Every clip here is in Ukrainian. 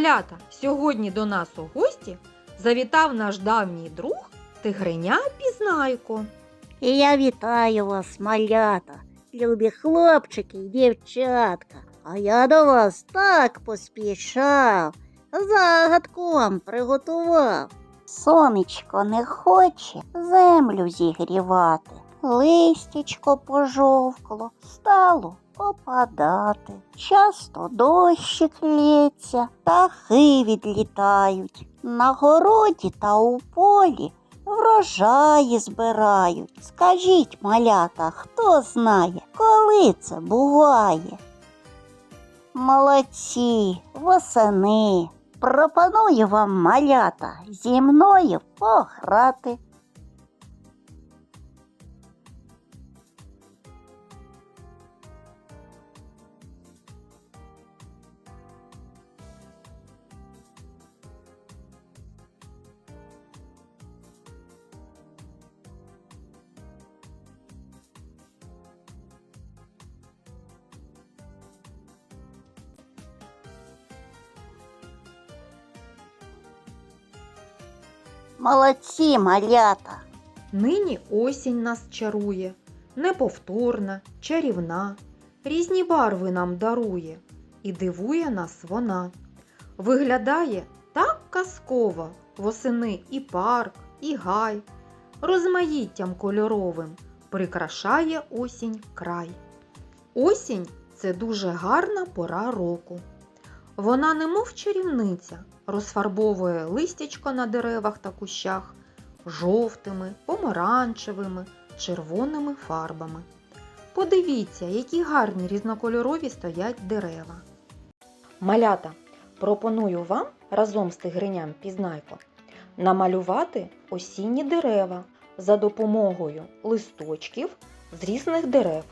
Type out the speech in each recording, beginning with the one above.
Малята, сьогодні до нас у гості завітав наш давній друг Тигриня Пізнайко. І я вітаю вас, малята, любі хлопчики й дівчатка. А я до вас так поспішав, загадком приготував. Сонечко не хоче землю зігрівати, листячко пожовкло, стало опадати. Часто дощик лється, птахи відлітають. На городі та у полі врожаї збирають. Скажіть, малята, хто знає, коли це буває? Молодці, восени. Пропоную вам, малята, зі мною пограти. Молодці, малята. Нині осінь нас чарує, неповторна, чарівна, різні барви нам дарує і дивує нас вона. Виглядає так казково восени і парк, і гай, розмаїттям кольоровим прикрашає осінь край. Осінь це дуже гарна пора року. Вона, немов чарівниця, розфарбовує листячко на деревах та кущах жовтими, помаранчевими, червоними фарбами. Подивіться, які гарні різнокольорові стоять дерева. Малята, пропоную вам разом з тигриням Пізнайко намалювати осінні дерева за допомогою листочків з різних дерев.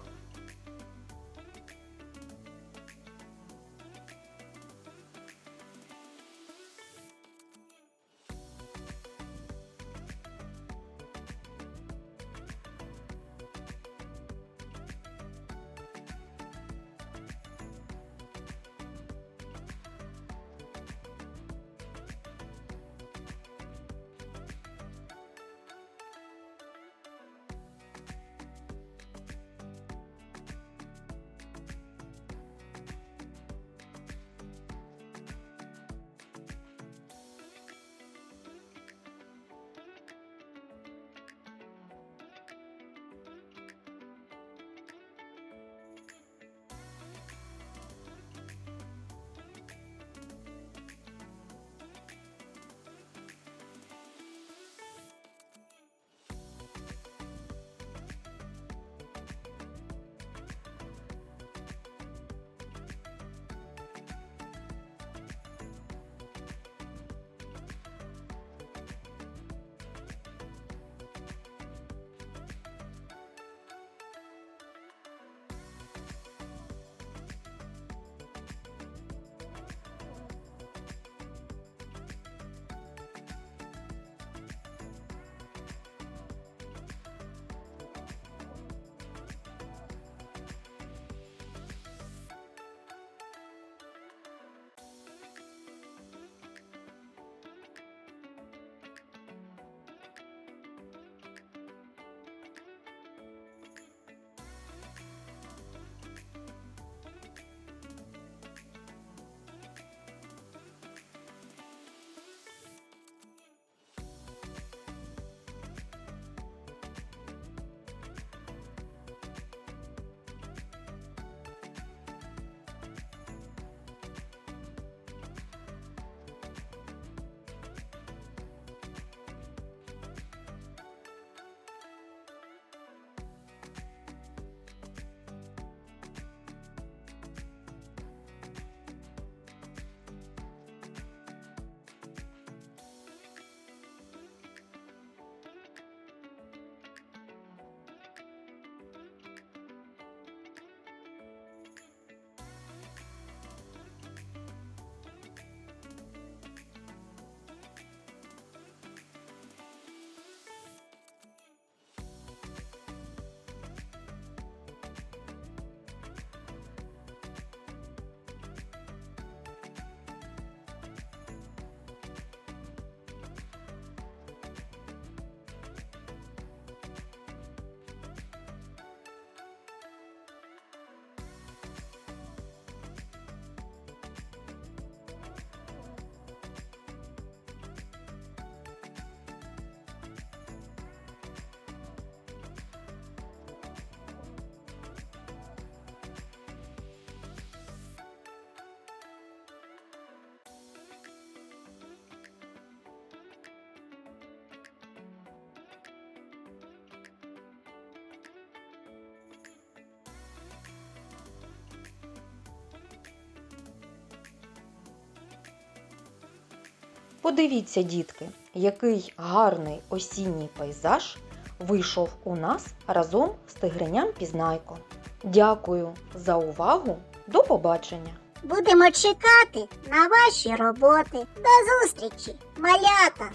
Подивіться, дітки, який гарний осінній пейзаж вийшов у нас разом з тигриням Пізнайко. Дякую за увагу. До побачення! Будемо чекати на ваші роботи. До зустрічі, малята!